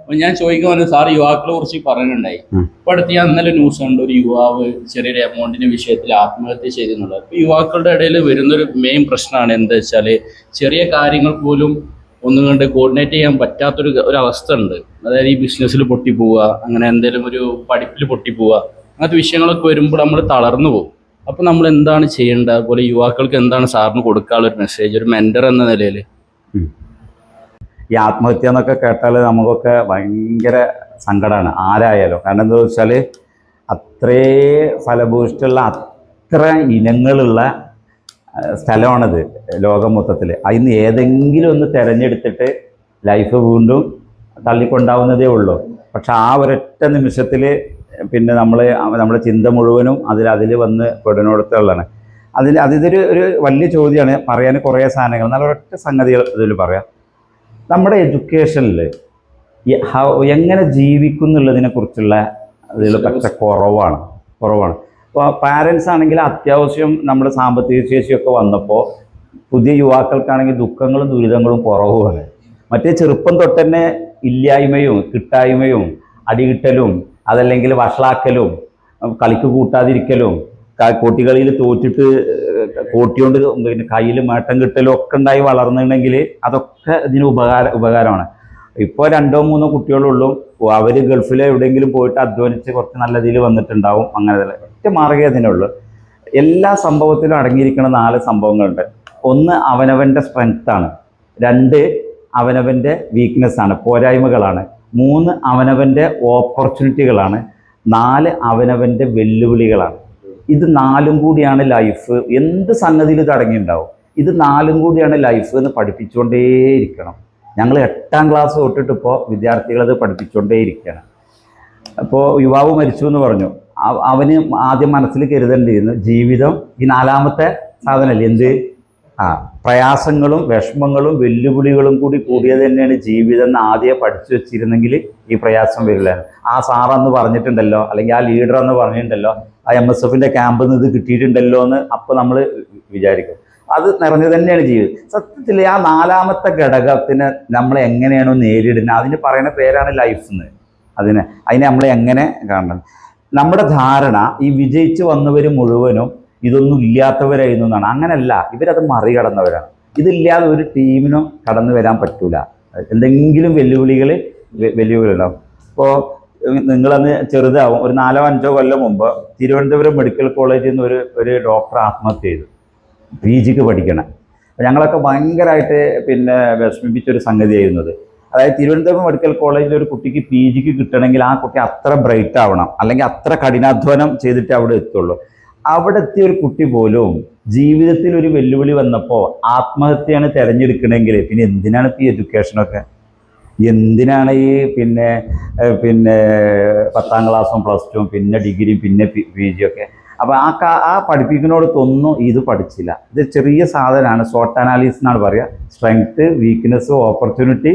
അപ്പൊ ഞാൻ ചോദിക്കാൻ പറഞ്ഞു സാർ യുവാക്കളെ കുറിച്ച് പറയുന്നുണ്ടായി. ഇപ്പൊ അടുത്ത് ഞാൻ ഇന്നലെ ന്യൂസ് കണ്ടു ഒരു യുവാവ് ചെറിയൊരു എമൗണ്ടിന്റെ വിഷയത്തിൽ ആത്മഹത്യ ചെയ്തെന്നുള്ളത് അപ്പൊ യുവാക്കളുടെ ഇടയിൽ വരുന്നൊരു മെയിൻ പ്രശ്നമാണ് എന്താ വെച്ചാൽ ചെറിയ കാര്യങ്ങൾ പോലും ഒന്നും കണ്ട് കോർഡിനേറ്റ് ചെയ്യാൻ പറ്റാത്തൊരു ഒരു അവസ്ഥ ഉണ്ട്. അതായത് ഈ ബിസിനസ്സിൽ പൊട്ടിപ്പോവുക അങ്ങനെ എന്തെങ്കിലും ഒരു പഠിപ്പിൽ പൊട്ടിപ്പോവുക അങ്ങനത്തെ വിഷയങ്ങളൊക്കെ വരുമ്പോൾ നമ്മൾ തളർന്നു പോകും. അപ്പൊ നമ്മൾ എന്താണ് ചെയ്യേണ്ടത്? അതുപോലെ യുവാക്കൾക്ക് എന്താണ് സാറിന് കൊടുക്കാനുള്ള ഒരു മെസ്സേജ് ഒരു മെന്റർ എന്ന നിലയിൽ. ഈ ആത്മഹത്യ എന്നൊക്കെ കേട്ടാൽ നമുക്കൊക്കെ ഭയങ്കര സങ്കടമാണ് ആരായാലും. കാരണം എന്താ വെച്ചാൽ അത്രേ ഫലഭൂഷ്ടുള്ള അത്ര ഇനങ്ങളുള്ള സ്ഥലമാണത് ലോകം മൊത്തത്തിൽ അതിന് ഏതെങ്കിലും ഒന്ന് തിരഞ്ഞെടുത്തിട്ട് ലൈഫ് വീണ്ടും തള്ളിക്കൊണ്ടാവുന്നതേ ഉള്ളൂ. പക്ഷെ ആ ഒരൊറ്റ നിമിഷത്തിൽ പിന്നെ നമ്മൾ നമ്മുടെ ചിന്ത മുഴുവനും അതിൽ അതിൽ വന്ന് പെടുന്നിടത്തുള്ളതാണ്. അതിൽ അതിതൊരു ഒരു വലിയ ചോദ്യമാണ് പറയാൻ കുറേ സാധനങ്ങൾ. നല്ല ഒരൊറ്റ സംഗതികൾ ഇതിൽ പറയാം. നമ്മുടെ എഡ്യൂക്കേഷനിൽ എങ്ങനെ ജീവിക്കും എന്നുള്ളതിനെ കുറിച്ചുള്ള ഇതിൽ പക്ഷെ കുറവാണ്. കുറവാണ്. ഇപ്പോൾ പാരൻസ് ആണെങ്കിൽ അത്യാവശ്യം നമ്മുടെ സാമ്പത്തിക ശേഷിയൊക്കെ വന്നപ്പോൾ പുതിയ യുവാക്കൾക്കാണെങ്കിൽ ദുഃഖങ്ങളും ദുരിതങ്ങളും കുറവുമാണ്. മറ്റേ ചെറുപ്പം തൊട്ട് തന്നെ ഇല്ലായ്മയും കിട്ടായ്മയും അടികിട്ടലും അതല്ലെങ്കിൽ വഷളാക്കലും കളിക്ക് കൂട്ടാതിരിക്കലും കൂട്ടികളിയിൽ തോറ്റിട്ട് കോട്ടിയോണ്ട് പിന്നെ കയ്യിൽ മേട്ടം കിട്ടലും ഒക്കെ ഉണ്ടായി വളർന്നിട്ടുണ്ടെങ്കിൽ അതൊക്കെ ഇതിന് ഉപകാര ഉപകാരമാണ്. ഇപ്പോൾ രണ്ടോ മൂന്നോ കുട്ടികളുള്ളൂ അവർ ഗൾഫിൽ എവിടെയെങ്കിലും പോയിട്ട് അധ്വാനിച്ച് കുറച്ച് നല്ല രീതിയിൽ വന്നിട്ടുണ്ടാവും അങ്ങനെ. ഒറ്റ മാർഗമേ അതിനുള്ളൂ എല്ലാ സംഭവത്തിലും അടങ്ങിയിരിക്കുന്ന നാല് സംഭവങ്ങളുണ്ട്. ഒന്ന് അവനവന്റെ സ്ട്രെങ്ത്താണ് രണ്ട് അവനവന്റെ വീക്ക്നെസ്സാണ് പോരായ്മകളാണ്. മൂന്ന് അവനവന്റെ ഓപ്പർച്യൂണിറ്റികളാണ് നാല് അവനവന്റെ വെല്ലുവിളികളാണ്. ഇത് നാലും കൂടിയാണ് ലൈഫ് എന്ത് സംഗതിയിൽ ഇത് അടങ്ങിയിട്ടുണ്ടാവും? ഇത് നാലും കൂടിയാണ് ലൈഫ് എന്ന് പഠിപ്പിച്ചുകൊണ്ടേയിരിക്കണം. ഞങ്ങൾ എട്ടാം ക്ലാസ് തൊട്ടിട്ട് ഇപ്പോൾ വിദ്യാർത്ഥികളത് പഠിപ്പിച്ചുകൊണ്ടേയിരിക്കണം അപ്പോൾ യുവാവ് മരിച്ചു എന്ന് പറഞ്ഞു. അവ- അവന് ആദ്യം മനസ്സിൽ കരുതേണ്ടിയിരുന്നു ജീവിതം ഈ നാലാമത്തെ സാധനമല്ലേ എന്ത്? ആ പ്രയാസങ്ങളും വിഷമങ്ങളും വെല്ലുവിളികളും കൂടി കൂടിയത് തന്നെയാണ് ജീവിതം എന്ന് ആദ്യം പഠിച്ചു വെച്ചിരുന്നെങ്കിൽ ഈ പ്രയാസം വരില്ല. ആ സാറെന്ന് പറഞ്ഞിട്ടുണ്ടല്ലോ അല്ലെങ്കിൽ ആ ലീഡർ എന്ന് പറഞ്ഞിട്ടുണ്ടല്ലോ ആ എം എസ് എഫിന്റെ ക്യാമ്പിൽ നിന്ന് ഇത് കിട്ടിയിട്ടുണ്ടല്ലോ എന്ന് അപ്പോൾ നമ്മൾ വിചാരിക്കും. അത് നിറഞ്ഞു തന്നെയാണ് ജീവിതം. സത്യത്തിൽ ആ നാലാമത്തെ ഘടകത്തിന് നമ്മൾ എങ്ങനെയാണോ നേരിടുന്നത് അതിന് പറയുന്ന പേരാണ് ലൈഫ് എന്ന് അതിന് അതിനെ നമ്മൾ എങ്ങനെ കാണണം? നമ്മുടെ ധാരണ ഈ വിജയിച്ച് വന്നവർ മുഴുവനും ഇതൊന്നും ഇല്ലാത്തവരായിരുന്നു എന്നാണ്. അങ്ങനല്ല ഇവരത് മറികടന്നവരാണ്. ഇതില്ലാതെ ഒരു ടീമിനും കടന്നു വരാൻ പറ്റൂല. എന്തെങ്കിലും വെല്ലുവിളികൾ വെല്ലുവിളികളുണ്ടാവും. ഇപ്പോൾ നിങ്ങളന്ന് ചെറുതാവും. ഒരു നാലോ അഞ്ചോ കൊല്ലം മുമ്പ് തിരുവനന്തപുരം മെഡിക്കൽ കോളേജിൽ നിന്ന് ഒരു ഒരു ഡോക്ടർ ആത്മഹത്യ ചെയ്തു. പി ജിക്ക് പഠിക്കണം. ഞങ്ങളൊക്കെ ഭയങ്കരമായിട്ട് പിന്നെ വിഷമിപ്പിച്ചൊരു സംഗതിയായിരുന്നത്. അതായത് തിരുവനന്തപുരം മെഡിക്കൽ കോളേജിൽ ഒരു കുട്ടിക്ക് പി ജിക്ക് കിട്ടണമെങ്കിൽ ആ കുട്ടി അത്ര ബ്രൈറ്റ് ആവണം. അല്ലെങ്കിൽ അത്ര കഠിനാധ്വാനം ചെയ്തിട്ട് അവിടെ എത്തുള്ളൂ. അവിടെ എത്തിയ ഒരു കുട്ടി പോലും ജീവിതത്തിൽ ഒരു വെല്ലുവിളി വന്നപ്പോൾ ആത്മഹത്യയാണ് തിരഞ്ഞെടുക്കണമെങ്കിൽ പിന്നെ എന്തിനാണ് ഈ എഡ്യൂക്കേഷനൊക്കെ എന്തിനാണ് ഈ പിന്നെ പിന്നെ പത്താം ക്ലാസ്സും പ്ലസ് ടുവും പിന്നെ ഡിഗ്രിയും പിന്നെ പി ജി ഒക്കെ? അപ്പോൾ ആ കാ ആ പഠിപ്പിക്കുന്നിടത്തൊന്നും ഇത് പഠിച്ചില്ല. ഇത് ചെറിയ സാധനമാണ്. ഷോർട്ട് അനാലിസിസ് എന്നാണ് പറയുക സ്ട്രെങ്ത് വീക്ക്നെസ് ഓപ്പർച്യൂണിറ്റി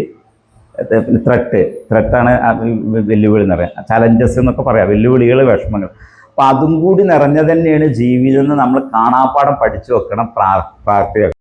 ത്രെട്ട് ത്രെട്ടാണ് വെല്ലുവിളി എന്ന് പറയാം. ചലഞ്ചസ് എന്നൊക്കെ പറയാം. വെല്ലുവിളികൾ വിഷമങ്ങൾ അപ്പം അതും കൂടി നിറഞ്ഞ തന്നെയാണ് ജീവിതം എന്ന് നമ്മൾ കാണാപ്പാടം പഠിച്ചു വെക്കണം പ്രാ പ്രാർത്ഥന